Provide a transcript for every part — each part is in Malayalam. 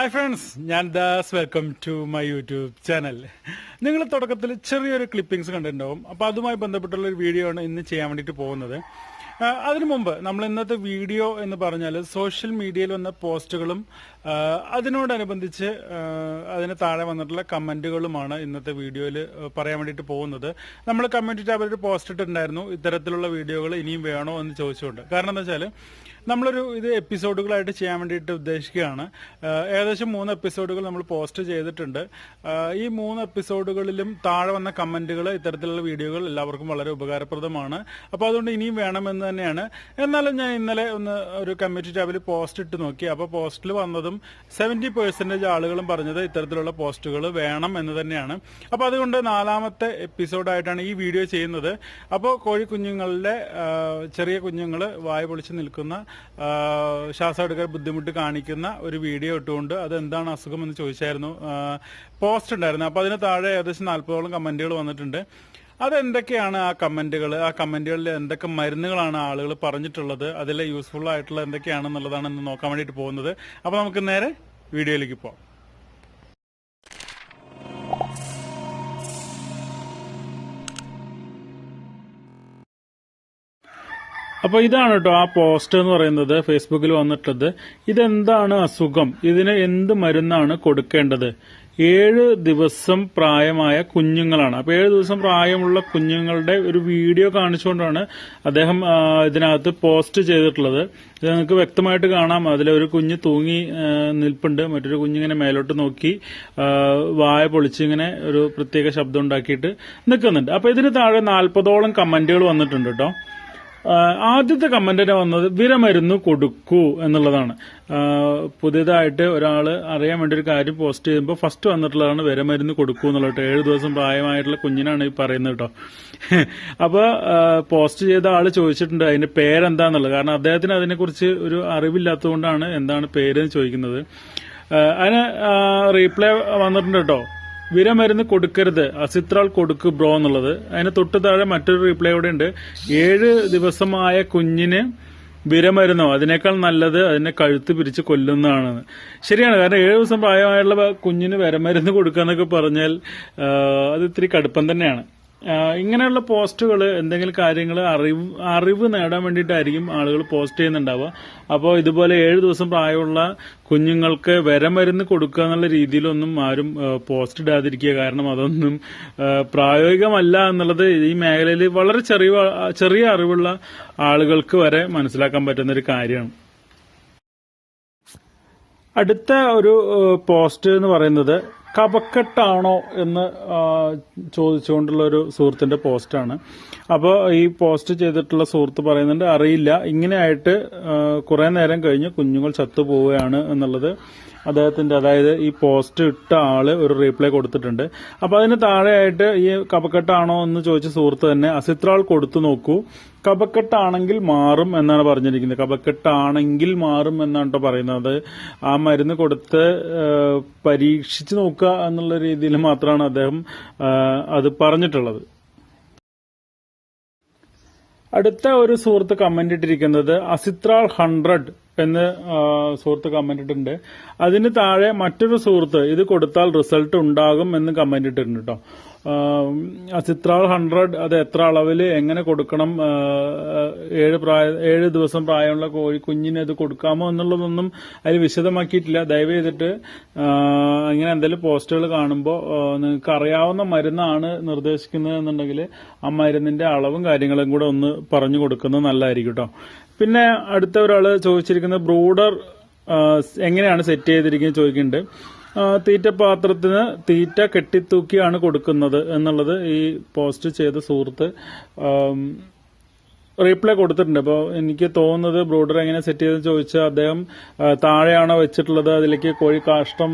ഹായ് ഫ്രണ്ട്സ് ഞാൻ Das. Welcome to my YouTube channel നിങ്ങൾ തുടക്കത്തിൽ ചെറിയൊരു ക്ലിപ്പിംഗ്സ് കണ്ടിട്ടുണ്ടാവും. അപ്പോൾ അതുമായി ബന്ധപ്പെട്ടുള്ള ഒരു വീഡിയോ ആണ് ഇന്ന് ചെയ്യാൻ വേണ്ടിയിട്ട് പോകുന്നത്. അതിനു മുമ്പ് നമ്മൾ ഇന്നത്തെ വീഡിയോ എന്ന് പറഞ്ഞാൽ സോഷ്യൽ മീഡിയയിൽ വന്ന പോസ്റ്റുകളും അതിനോടനുബന്ധിച്ച് അതിന് താഴെ വന്നിട്ടുള്ള കമന്റുകളുമാണ് ഇന്നത്തെ വീഡിയോയിൽ പറയാൻ വേണ്ടിയിട്ട് പോകുന്നത്. നമ്മൾ കമ്മ്യൂണിറ്റി ടാബിൽ ഒരു പോസ്റ്റ് ഇട്ടിട്ടുണ്ടായിരുന്നു. ഇത്തരത്തിലുള്ള വീഡിയോകൾ ഇനിയും വേണോ എന്ന് ചോദിച്ചുകൊണ്ട്. കാരണം എന്താ വെച്ചാൽ നമ്മളൊരു ഇത് എപ്പിസോഡുകളായിട്ട് ചെയ്യാൻ വേണ്ടിയിട്ട് ഉദ്ദേശിക്കുകയാണ്. ഏകദേശം മൂന്ന് എപ്പിസോഡുകൾ നമ്മൾ പോസ്റ്റ് ചെയ്തിട്ടുണ്ട്. ഈ മൂന്ന് എപ്പിസോഡുകളിലും താഴെ വന്ന കമന്റുകൾ ഇത്തരത്തിലുള്ള വീഡിയോകൾ എല്ലാവർക്കും വളരെ ഉപകാരപ്രദമാണ്. അപ്പോൾ അതുകൊണ്ട് ഇനിയും വേണമെന്ന് തന്നെയാണ്. എന്നാലും ഞാൻ ഇന്നലെ ഒന്ന് ഒരു കമ്മ്യൂണിറ്റി ടാബിൽ പോസ്റ്റ് ഇട്ട് നോക്കി. അപ്പോൾ പോസ്റ്റിൽ വന്നതും സെവന്റി പെർസെന്റേജ് ആളുകളും പറഞ്ഞത് ഇത്തരത്തിലുള്ള പോസ്റ്റുകൾ വേണം എന്ന് തന്നെയാണ്. അപ്പോൾ അതുകൊണ്ട് നാലാമത്തെ എപ്പിസോഡായിട്ടാണ് ഈ വീഡിയോ ചെയ്യുന്നത്. അപ്പോൾ കോഴി കുഞ്ഞുങ്ങളുടെ ചെറിയ കുഞ്ഞുങ്ങൾ വായ പൊളിച്ച് നിൽക്കുന്ന ശ്വാസം എടുക്കാൻ ബുദ്ധിമുട്ട് കാണിക്കുന്ന ഒരു വീഡിയോ ഇട്ടുകൊണ്ട് അത് എന്താണ് അസുഖം എന്ന് ചോദിച്ചായിരുന്നു. പോസ്റ്റ് ഉണ്ടായിരുന്നു. അപ്പോൾ അതിന് താഴെ ഏകദേശം നാൽപ്പതോളം കമന്റുകൾ വന്നിട്ടുണ്ട്. അതെന്തൊക്കെയാണ് ആ കമന്റുകൾ ആ കമന്റുകളിൽ എന്തൊക്കെ മരുന്നുകളാണ് ആളുകൾ പറഞ്ഞിട്ടുള്ളത്? അതിലെ യൂസ്ഫുൾ ആയിട്ടുള്ള എന്തൊക്കെയാണെന്നുള്ളതാണ് ഇന്ന് നോക്കാൻ വേണ്ടിയിട്ട് പോകുന്നത്. അപ്പോൾ നമുക്ക് നേരെ വീഡിയോയിലേക്ക് പോകാം അപ്പൊ ഇതാണ് കേട്ടോ ആ പോസ്റ്റ് എന്ന് പറയുന്നത് ഫേസ്ബുക്കിൽ വന്നിട്ടുള്ളത്. ഇതെന്താണ് അസുഖം? ഇതിന് എന്ത് മരുന്നാണ് കൊടുക്കേണ്ടത്? ഏഴ് ദിവസം പ്രായമായ കുഞ്ഞുങ്ങളാണ്. അപ്പൊ ഏഴ് ദിവസം പ്രായമുള്ള കുഞ്ഞുങ്ങളുടെ ഒരു വീഡിയോ കാണിച്ചുകൊണ്ടാണ് അദ്ദേഹം ഇതിനകത്ത് പോസ്റ്റ് ചെയ്തിട്ടുള്ളത്. ഇത് നിങ്ങൾക്ക് വ്യക്തമായിട്ട് കാണാം. അതിൽ ഒരു കുഞ്ഞ് തൂങ്ങി നിൽപ്പുണ്ട്. മറ്റൊരു കുഞ്ഞിങ്ങനെ മേലോട്ട് നോക്കി വായ പൊളിച്ച് ഇങ്ങനെ ഒരു പ്രത്യേക ശബ്ദം ഉണ്ടാക്കിയിട്ട് നിൽക്കുന്നുണ്ട്. അപ്പൊ ഇതിന് താഴെ നാൽപ്പതോളം കമന്റുകൾ വന്നിട്ടുണ്ട് കേട്ടോ. ആദ്യത്തെ കമന്റിന് വന്നത് വിരമരുന്ന് കൊടുക്കൂ എന്നുള്ളതാണ്. പുതിയതായിട്ട് ഒരാൾ അറിയാൻ വേണ്ടി ഒരു കാര്യം പോസ്റ്റ് ചെയ്യുമ്പോൾ ഫസ്റ്റ് വന്നിട്ടുള്ളതാണ് വിരമരുന്ന് കൊടുക്കൂ എന്നുള്ളത് ഏഴ് ദിവസം പ്രായമായിട്ടുള്ള കുഞ്ഞിനാണ് ഈ പറയുന്നത് കേട്ടോ. അപ്പോൾ പോസ്റ്റ് ചെയ്ത ആൾ ചോദിച്ചിട്ടുണ്ട് അതിന്റെ പേരെന്താന്നുള്ളത്. കാരണം അദ്ദേഹത്തിന് അതിനെക്കുറിച്ച് ഒരു അറിവില്ലാത്തതുകൊണ്ടാണ് എന്താണ് പേര് എന്ന് ചോദിക്കുന്നത് അതിന് റീപ്ലൈ വന്നിട്ടുണ്ട് കേട്ടോ. വിരമരുന്ന് കൊടുക്കരുത്. അസിത്രാൾ കൊടുക്ക് ബ്രോ എന്നുള്ളത്. അതിന് തൊട്ട് താഴെ മറ്റൊരു റിപ്ലൈ കൂടെ ഉണ്ട്. ഏഴ് ദിവസമായ കുഞ്ഞിന് വിരമരുന്നോ? അതിനേക്കാൾ നല്ലത് അതിനെ കഴുത്ത് പിരിച്ച് കൊല്ലുന്നതാണ്. ശരിയാണ്. കാരണം ഏഴ് ദിവസം പ്രായമായുള്ള കുഞ്ഞിന് വിരമരുന്ന് കൊടുക്കുക എന്നൊക്കെ പറഞ്ഞാൽ അത് ഇത്തിരി കടുപ്പം തന്നെയാണ്. ഇങ്ങനെയുള്ള പോസ്റ്റുകൾ എന്തെങ്കിലും കാര്യങ്ങൾ അറിവ് അറിവ് നേടാൻ വേണ്ടിയിട്ടായിരിക്കും ആളുകൾ പോസ്റ്റ് ചെയ്യുന്നുണ്ടാവുക. അപ്പോൾ ഇതുപോലെ ഏഴ് ദിവസം പ്രായമുള്ള കുഞ്ഞുങ്ങൾക്ക് വരമരുന്ന് കൊടുക്കുക എന്നുള്ള രീതിയിലൊന്നും ആരും പോസ്റ്റ് ഇടാതിരിക്കുക കാരണം അതൊന്നും പ്രായോഗികമല്ല എന്നുള്ളത് ഈ മേഖലയിൽ വളരെ ചെറിയ ചെറിയ അറിവുള്ള ആളുകൾക്ക് വരെ മനസ്സിലാക്കാൻ പറ്റുന്ന ഒരു കാര്യമാണ്. അടുത്ത ഒരു പോസ്റ്റ് എന്ന് പറയുന്നത് കപക്കെട്ടാണോ എന്ന് ചോദിച്ചുകൊണ്ടുള്ള ഒരു സുഹൃത്തിന്റെ പോസ്റ്റാണ്. അപ്പോൾ ഈ പോസ്റ്റ് ചെയ്തിട്ടുള്ള സുഹൃത്ത് പറയുന്നുണ്ട് അറിയില്ല ഇങ്ങനെയായിട്ട് കുറെ നേരം കഴിഞ്ഞ് കുഞ്ഞുങ്ങൾ ചത്തുപോവുകയാണ് എന്നുള്ളത് അദ്ദേഹത്തിന്റെ അതായത് ഈ പോസ്റ്റ് ഇട്ട ആൾ ഒരു റീപ്ലൈ കൊടുത്തിട്ടുണ്ട്. അപ്പൊ അതിന് താഴെയായിട്ട് ഈ കപക്കെട്ടാണോ എന്ന് ചോദിച്ച സുഹൃത്ത് തന്നെ അസിത്രാൾ കൊടുത്തു നോക്കൂ. കപക്കെട്ടാണെങ്കിൽ മാറും എന്നാണ് പറഞ്ഞിരിക്കുന്നത്. കപക്കെട്ടാണെങ്കിൽ മാറും എന്നാണ് കേട്ടോ പറയുന്നത്. ആ മരുന്ന് കൊടുത്ത് പരീക്ഷിച്ച് നോക്കുക എന്നുള്ള രീതിയിൽ മാത്രമാണ് അദ്ദേഹം അത് പറഞ്ഞിട്ടുള്ളത്. അടുത്ത ഒരു സുഹൃത്ത് കമന്റ് ഇട്ടിരിക്കുന്നത് അസിത്രാൾ ഹൺഡ്രഡ് എന്ന് സുഹൃത്ത് കമന്റ് ഇട്ടിട്ടുണ്ട്. അതിന് താഴെ മറ്റൊരു സുഹൃത്ത് ഇത് കൊടുത്താൽ റിസൾട്ട് ഉണ്ടാകും എന്ന് കമന്റ് ഇട്ടിട്ടുണ്ട് കേട്ടോ അസിത്രാൾ ഹൺഡ്രഡ് അത് എത്ര അളവിൽ എങ്ങനെ കൊടുക്കണം ഏഴ് പ്രായ ഏഴ് ദിവസം പ്രായമുള്ള കോഴി കുഞ്ഞിന് അത് കൊടുക്കാമോ എന്നുള്ളതൊന്നും അതിൽ വിശദമാക്കിയിട്ടില്ല. ദയവ് ചെയ്തിട്ട് ഇങ്ങനെ എന്തെങ്കിലും പോസ്റ്റുകൾ കാണുമ്പോൾ നിങ്ങൾക്ക് അറിയാവുന്ന മരുന്നാണ് നിർദ്ദേശിക്കുന്നത് എന്നുണ്ടെങ്കിൽ ആ മരുന്നിന്റെ അളവും കാര്യങ്ങളും കൂടെ ഒന്ന് പറഞ്ഞു കൊടുക്കുന്നത് നല്ലതായിരിക്കും കേട്ടോ പിന്നെ അടുത്ത ഒരാൾ ചോദിച്ചിരിക്കുന്നത് ബ്രൂഡർ എങ്ങനെയാണ് സെറ്റ് ചെയ്തിരിക്കുന്നത് ചോദിക്കുന്നുണ്ട്. ആ, തീറ്റ കെട്ടിത്തൂക്കിയാണ് കൊടുക്കുന്നത് എന്നുള്ളത് ഈ പോസ്റ്റ് ചെയ്ത സുഹൃത്ത് റീപ്ലൈ കൊടുത്തിട്ടുണ്ട്. അപ്പോൾ എനിക്ക് തോന്നുന്നത് ബ്രോഡർ എങ്ങനെ സെറ്റ് ചെയ്തെന്ന് ചോദിച്ചാൽ അദ്ദേഹം താഴെയാണോ വെച്ചിട്ടുള്ളത് അതിലേക്ക് കോഴി കാഷ്ടം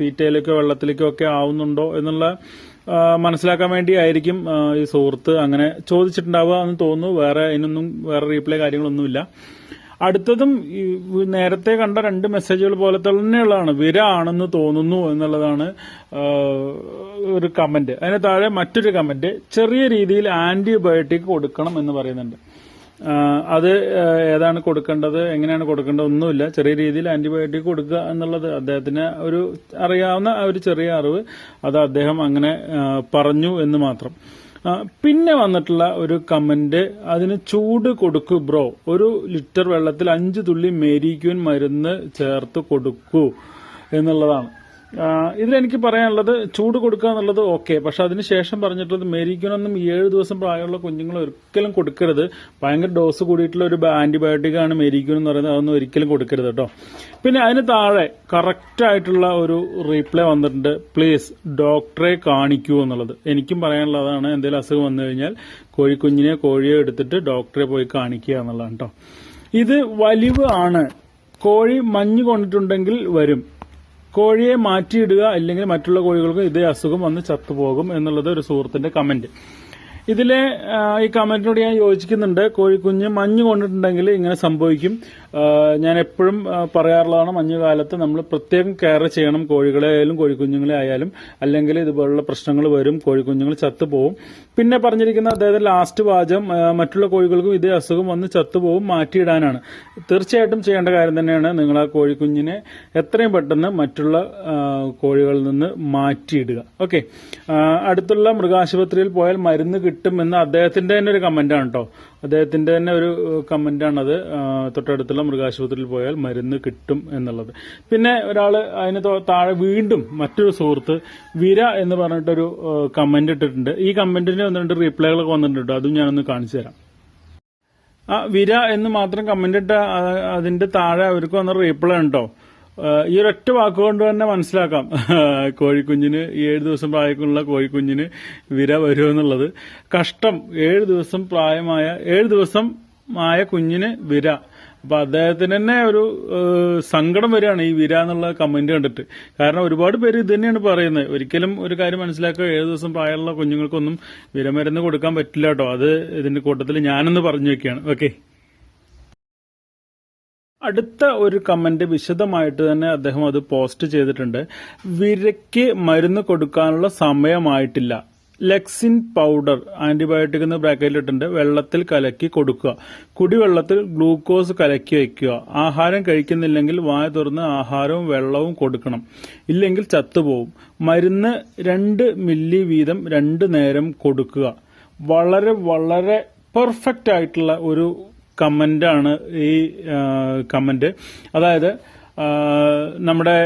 തീറ്റയിലേക്കോ വെള്ളത്തിലേക്കോ ഒക്കെ ആവുന്നുണ്ടോ എന്നുള്ള മനസ്സിലാക്കാൻ വേണ്ടി ആയിരിക്കും ഈ സുഹൃത്ത് അങ്ങനെ ചോദിച്ചിട്ടുണ്ടാവുക എന്ന് തോന്നുന്നു. വേറെ അതിനൊന്നും വേറെ റീപ്ലൈ കാര്യങ്ങളൊന്നുമില്ല. അടുത്തതും നേരത്തെ കണ്ട രണ്ട് മെസ്സേജുകൾ പോലെ തന്നെയുള്ളതാണ്. വിര ആണെന്ന് തോന്നുന്നു എന്നുള്ളതാണ് ഒരു കമന്റ് അതിന് താഴെ മറ്റൊരു കമന്റ് ചെറിയ രീതിയിൽ ആന്റിബയോട്ടിക് കൊടുക്കണം എന്ന് പറയുന്നുണ്ട്. അത് ഏതാണ് കൊടുക്കേണ്ടത് എങ്ങനെയാണ് കൊടുക്കേണ്ടത് ഒന്നുമില്ല. ചെറിയ രീതിയിൽ ആന്റിബയോട്ടിക് കൊടുക്കുക എന്നുള്ളത് അദ്ദേഹത്തിന് ഒരു അറിയാവുന്ന ഒരു ചെറിയ അറിവ് അത് അദ്ദേഹം അങ്ങനെ പറഞ്ഞു എന്ന് മാത്രം. പിന്നെ വന്നിട്ടുള്ള ഒരു കമന്റ് അതിന് ചൂട് കൊടുക്കൂ ബ്രോ. ഒരു ലിറ്റർ വെള്ളത്തിൽ അഞ്ച് തുള്ളി മേരിക്യൂൻ മരുന്ന് ചേർത്ത് കൊടുക്കൂ എന്നുള്ളതാണ്. ഇതിലെനിക്ക് പറയാനുള്ളത് ചൂട് കൊടുക്കുക എന്നുള്ളത് ഓക്കെ പക്ഷെ അതിന് ശേഷം പറഞ്ഞിട്ടുള്ളത് മേരിക്യൂനൊന്നും ഏഴ് ദിവസം പ്രായമുള്ള കുഞ്ഞുങ്ങൾ ഒരിക്കലും കൊടുക്കരുത്. ഭയങ്കര ഡോസ് കൂടിയിട്ടുള്ള ഒരു ആന്റിബയോട്ടിക് ആണ് മേരിക്യൂൻ എന്ന് പറയുന്നത്. അതൊന്നും ഒരിക്കലും കൊടുക്കരുത് കേട്ടോ. പിന്നെ അതിന് താഴെ കറക്റ്റ് ആയിട്ടുള്ള ഒരു റീപ്ലൈ വന്നിട്ടുണ്ട്. പ്ലീസ് ഡോക്ടറെ കാണിക്കൂ എന്നുള്ളത്. എനിക്കും പറയാനുള്ളതാണ് എന്തെങ്കിലും അസുഖം വന്നു കഴിഞ്ഞാൽ കോഴിക്കുഞ്ഞിനെ കോഴിയെ എടുത്തിട്ട് ഡോക്ടറെ പോയി കാണിക്കുക എന്നുള്ളതാണ് കേട്ടോ. ഇത് വലിവ് ആണ്. കോഴി മഞ്ഞ് കൊണ്ടിട്ടുണ്ടെങ്കിൽ വരും. കോഴിയെ മാറ്റിയിടുക അല്ലെങ്കിൽ മറ്റുള്ള കോഴികൾക്ക് ഇതേ അസുഖം വന്ന് ചത്തുപോകും എന്നുള്ളത് ഒരു സുഹൃത്തിന്റെ കമന്റ് ഇതിലെ ഈ കമന്റിനോട് ഞാൻ യോജിക്കുന്നുണ്ട്. കോഴിക്കുഞ്ഞ് മഞ്ഞ് കൊണ്ടിട്ടുണ്ടെങ്കിൽ ഇങ്ങനെ സംഭവിക്കും. ഞാൻ എപ്പോഴും പറയാറുള്ളതാണ് മഞ്ഞുകാലത്ത് നമ്മൾ പ്രത്യേകം കെയർ ചെയ്യണം കോഴികളെ ആയാലും കോഴിക്കുഞ്ഞുങ്ങളെ ആയാലും. അല്ലെങ്കിൽ ഇതുപോലുള്ള പ്രശ്നങ്ങൾ വരും കോഴിക്കുഞ്ഞുങ്ങൾ ചത്തുപോകും പിന്നെ പറഞ്ഞിരിക്കുന്ന അതായത് ലാസ്റ്റ് വാചം മറ്റുള്ള കോഴികൾക്കും ഇതേ അസുഖം വന്ന് ചത്തുപോകും മാറ്റിയിടാനാണ്. തീർച്ചയായിട്ടും ചെയ്യേണ്ട കാര്യം തന്നെയാണ് നിങ്ങൾ ആ കോഴിക്കുഞ്ഞിനെ എത്രയും പെട്ടെന്ന് മറ്റുള്ള കോഴികളിൽ നിന്ന് മാറ്റിയിടുക. ഓക്കെ. അടുത്തുള്ള മൃഗാശുപത്രിയിൽ പോയാൽ മരുന്ന് കിട്ടുമെന്ന് അദ്ദേഹത്തിന്റെ തന്നെ ഒരു കമന്റാണ് കേട്ടോ അദ്ദേഹത്തിന്റെ തന്നെ ഒരു കമന്റാണത് തൊട്ടടുത്തുള്ള മൃഗാശുപത്രിയിൽ പോയാൽ മരുന്ന് കിട്ടും എന്നുള്ളത്. പിന്നെ ഒരാൾ അതിന് താഴെ വീണ്ടും മറ്റൊരു സുഹൃത്ത് വിര എന്ന് പറഞ്ഞിട്ടൊരു കമന്റ് ഇട്ടിട്ടുണ്ട്. ഈ കമന്റിന് ഒന്ന് രണ്ട് റീപ്ലൈകളൊക്കെ വന്നിട്ടുണ്ട് കേട്ടോ. അതും ഞാനൊന്ന് കാണിച്ചു തരാം. ആ വിര എന്ന് മാത്രം കമന്റ് ഇട്ട അതിന്റെ താഴെ അവർക്ക് വന്ന റീപ്ലൈ ഉണ്ടോ ഈ ഒരൊറ്റ വാക്കുകൊണ്ട് തന്നെ മനസ്സിലാക്കാം. കോഴിക്കുഞ്ഞിന് ഈ ഏഴ് ദിവസം പ്രായക്കുള്ള കോഴിക്കുഞ്ഞിന് വിര വരുമെന്നുള്ളത് കഷ്ടം ഏഴ് ദിവസം പ്രായമായ ഏഴ് ദിവസം ആയ കുഞ്ഞിന് വിര. അപ്പൊ അദ്ദേഹത്തിന് തന്നെ ഒരു സങ്കടം വരികയാണ് ഈ വിര എന്നുള്ള കമന്റ് കണ്ടിട്ട്. കാരണം ഒരുപാട് പേര് ഇത് തന്നെയാണ് പറയുന്നത്. ഒരിക്കലും ഒരു കാര്യം മനസ്സിലാക്കുക ഏഴു ദിവസം പ്രായമുള്ള കുഞ്ഞുങ്ങൾക്കൊന്നും വിരമരുന്ന് കൊടുക്കാൻ പറ്റില്ല കേട്ടോ. അത് ഇതിന്റെ കൂട്ടത്തിൽ ഞാനൊന്ന് പറഞ്ഞു വെക്കുകയാണ്. ഓക്കെ. അടുത്ത ഒരു കമന്റ് വിശദമായിട്ട് തന്നെ അദ്ദേഹം അത് പോസ്റ്റ് ചെയ്തിട്ടുണ്ട്. വിരയ്ക്ക് മരുന്ന് കൊടുക്കാനുള്ള സമയമായിട്ടില്ല. ലെക്സിൻ പൗഡർ ആന്റിബയോട്ടിക് എന്ന് ബ്രാക്കറ്റിലിട്ടുണ്ട് വെള്ളത്തിൽ കലക്കി കൊടുക്കുക. കുടിവെള്ളത്തിൽ ഗ്ലൂക്കോസ് കലക്കി വയ്ക്കുക. ആഹാരം കഴിക്കുന്നില്ലെങ്കിൽ വായ തുറന്ന് ആഹാരവും വെള്ളവും കൊടുക്കണം. ഇല്ലെങ്കിൽ ചത്തുപോകും മരുന്ന് രണ്ട് മില്ലി വീതം രണ്ട് നേരം കൊടുക്കുക. വളരെ വളരെ പെർഫെക്റ്റ് ആയിട്ടുള്ള ഒരു കമന്റാണ് ഈ കമന്റ് അതായത് നമ്മുടെ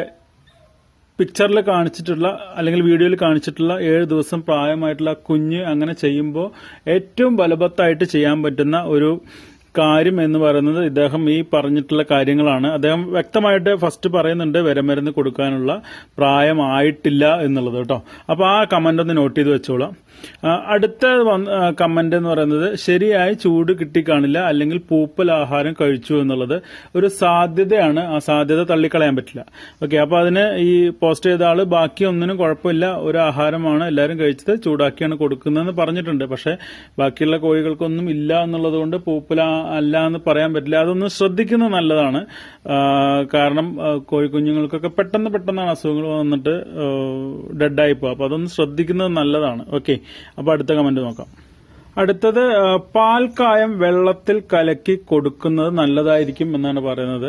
പിക്ചറിൽ കാണിച്ചിട്ടുള്ള അല്ലെങ്കിൽ വീഡിയോയിൽ കാണിച്ചിട്ടുള്ള ഏഴ് ദിവസം പ്രായമായിട്ടുള്ള കുഞ്ഞ് അങ്ങനെ ചെയ്യുമ്പോൾ ഏറ്റവും ബലവത്തായിട്ട് ചെയ്യാൻ പറ്റുന്ന ഒരു കാര്യം എന്ന് പറയുന്നത് ഇദ്ദേഹം ഈ പറഞ്ഞിട്ടുള്ള കാര്യങ്ങളാണ്. അദ്ദേഹം വ്യക്തമായിട്ട് ഫസ്റ്റ് പറയുന്നുണ്ട് വിരമരുന്ന് കൊടുക്കാനുള്ള പ്രായമായിട്ടില്ല എന്നുള്ളത് കേട്ടോ. അപ്പോൾ ആ കമന്റ് ഒന്ന് നോട്ട് ചെയ്ത് വെച്ചോളാം. അടുത്ത കമന്റ് എന്ന് പറയുന്നത് ശരിയായി ചൂട് കിട്ടിക്കാണില്ല അല്ലെങ്കിൽ പൂപ്പൽ ആഹാരം കഴിച്ചു എന്നുള്ളത് ഒരു സാധ്യതയാണ്. ആ സാധ്യത തള്ളിക്കളയാൻ പറ്റില്ല. ഓക്കെ അപ്പൊ അതിന് ഈ പോസ്റ്റ് ചെയ്ത ആൾ ബാക്കി ഒന്നിനും കുഴപ്പമില്ല. ഒരു ആഹാരമാണ് എല്ലാവരും കഴിച്ചത് ചൂടാക്കിയാണ് കൊടുക്കുന്നതെന്ന് പറഞ്ഞിട്ടുണ്ട്. പക്ഷെ ബാക്കിയുള്ള കോഴികൾക്കൊന്നും ഇല്ല എന്നുള്ളത് കൊണ്ട് പൂപ്പല അല്ല എന്ന് പറയാൻ പറ്റില്ല. അതൊന്ന് ശ്രദ്ധിക്കുന്നത് നല്ലതാണ്. കാരണം കോഴിക്കുഞ്ഞുങ്ങൾക്കൊക്കെ പെട്ടെന്ന് പെട്ടെന്നാണ് അസുഖങ്ങൾ വന്നിട്ട് ഡെഡായി പോകുക അപ്പൊ അതൊന്ന് ശ്രദ്ധിക്കുന്നത് നല്ലതാണ്. ഓക്കെ അപ്പൊ അടുത്ത കമന്റ് നോക്കാം. അടുത്തത് പാൽക്കായം വെള്ളത്തിൽ കലക്കി കൊടുക്കുന്നത് നല്ലതായിരിക്കും എന്നാണ് പറയുന്നത്.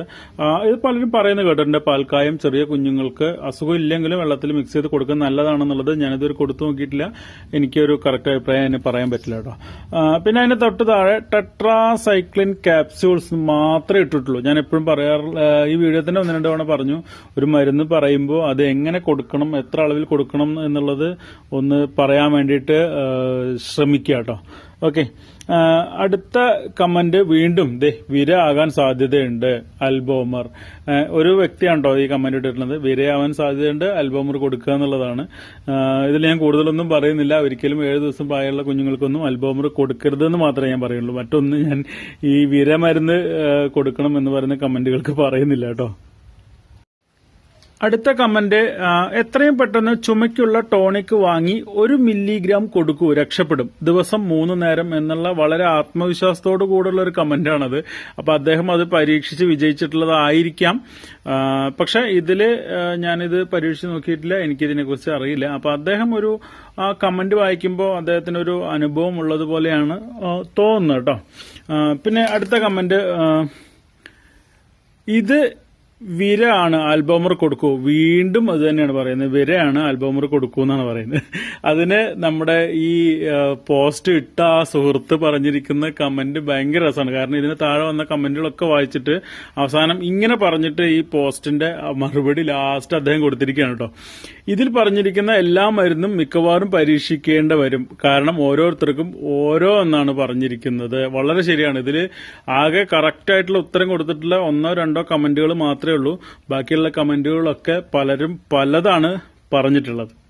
ഇത് പലരും പറയുന്നത് കേട്ടിട്ടുണ്ട് പാൽക്കായം ചെറിയ കുഞ്ഞുങ്ങൾക്ക് അസുഖം ഇല്ലെങ്കിലും വെള്ളത്തിൽ മിക്സ് ചെയ്ത് കൊടുക്കുന്നത് നല്ലതാണെന്നുള്ളത്. ഞാനിതുവരെ കൊടുത്തു നോക്കിയിട്ടില്ല. എനിക്കൊരു കറക്റ്റ് അഭിപ്രായം അതിന് പറയാൻ പറ്റില്ല കേട്ടോ. പിന്നെ അതിന് തൊട്ട് താഴെ ടെട്രാസൈക്ലിൻ ക്യാപ്സ്യൂൾസ് മാത്രമേ ഇട്ടിട്ടുള്ളൂ. ഞാൻ എപ്പോഴും പറയാറ് ഈ വീഡിയോ തന്നെ ഒന്ന് രണ്ട് തവണ പറഞ്ഞു. ഒരു മരുന്ന് പറയുമ്പോൾ അത് എങ്ങനെ കൊടുക്കണം എത്ര അളവിൽ കൊടുക്കണം എന്നുള്ളത് ഒന്ന് പറയാൻ വേണ്ടിയിട്ട് ശ്രമിക്കുക കേട്ടോ. ഓക്കെ അടുത്ത കമന്റ് വീണ്ടും ദേ വിര ആകാൻ സാധ്യതയുണ്ട് അൽബോമർ. ഒരു വ്യക്തിയാണോ ഈ കമന്റ് ഇട്ടിട്ടുള്ളത് വിരയാവാൻ സാധ്യതയുണ്ട് അൽബോമർ കൊടുക്കുക എന്നുള്ളതാണ്. ഇതിൽ ഞാൻ കൂടുതലൊന്നും പറയുന്നില്ല. ഒരിക്കലും ഏഴ് ദിവസം പ്രായമുള്ള കുഞ്ഞുങ്ങൾക്കൊന്നും അൽബോമർ കൊടുക്കരുതെന്ന് മാത്രമേ ഞാൻ പറയുള്ളൂ. മറ്റൊന്ന് ഞാൻ ഈ വിര മരുന്ന് കൊടുക്കണം എന്ന് പറയുന്ന കമന്റുകൾക്ക് പറയുന്നില്ല കേട്ടോ. അടുത്ത കമന്റ് എത്രയും പെട്ടെന്ന് ചുമയ്ക്കുള്ള ടോണിക് വാങ്ങി ഒരു മില്ലിഗ്രാം കൊടുക്കൂ രക്ഷപ്പെടും. ദിവസം മൂന്ന് നേരം എന്നുള്ള വളരെ ആത്മവിശ്വാസത്തോടു കൂടെയുള്ള ഒരു കമന്റാണത്. അപ്പൊ അദ്ദേഹം അത് പരീക്ഷിച്ച് വിജയിച്ചിട്ടുള്ളതായിരിക്കാം. പക്ഷെ ഇതിൽ ആ, ഞാനിത് പരീക്ഷിച്ച് നോക്കിയിട്ടില്ല എനിക്കിതിനെ കുറിച്ച് അറിയില്ല. അപ്പൊ അദ്ദേഹം ഒരു കമന്റ് വായിക്കുമ്പോൾ അദ്ദേഹത്തിന് ഒരു അനുഭവം ഉള്ളതുപോലെയാണ് തോന്നുന്നത് കേട്ടോ. പിന്നെ അടുത്ത കമന്റ് ഇത് വിര ആണ് ആൽബമർ കൊടുക്കൂ. വീണ്ടും അത് തന്നെയാണ് പറയുന്നത്. വിരയാണ് ആൽബോമർ കൊടുക്കൂ എന്നാണ് പറയുന്നത്. അതിന് നമ്മുടെ ഈ പോസ്റ്റ് ഇട്ട ആ സുഹൃത്ത് പറഞ്ഞിരിക്കുന്ന കമന്റ് ഭയങ്കര രസമാണ്. കാരണം ഇതിന് താഴെ വന്ന കമന്റുകളൊക്കെ വായിച്ചിട്ട് അവസാനം ഇങ്ങനെ പറഞ്ഞിട്ട് ഈ പോസ്റ്റിന്റെ മറുപടി ലാസ്റ്റ് അദ്ദേഹം കൊടുത്തിരിക്കുകയാണ് കേട്ടോ. ഇതിൽ പറഞ്ഞിരിക്കുന്ന എല്ലാ മരുന്നും മിക്കവാറും പരീക്ഷിക്കേണ്ട വരും. കാരണം ഓരോരുത്തർക്കും ഓരോ എന്നാണ് പറഞ്ഞിരിക്കുന്നത്. വളരെ ശരിയാണ്. ഇതിൽ ആകെ കറക്റ്റ് ആയിട്ടുള്ള ഉത്തരം കൊടുത്തിട്ടുള്ള ഒന്നോ രണ്ടോ കമന്റുകൾ മാത്രമേ ഉള്ളൂ. ബാക്കിയുള്ള കമന്റുകളൊക്കെ പലരും പലതാണ് പറഞ്ഞിട്ടുള്ളത്.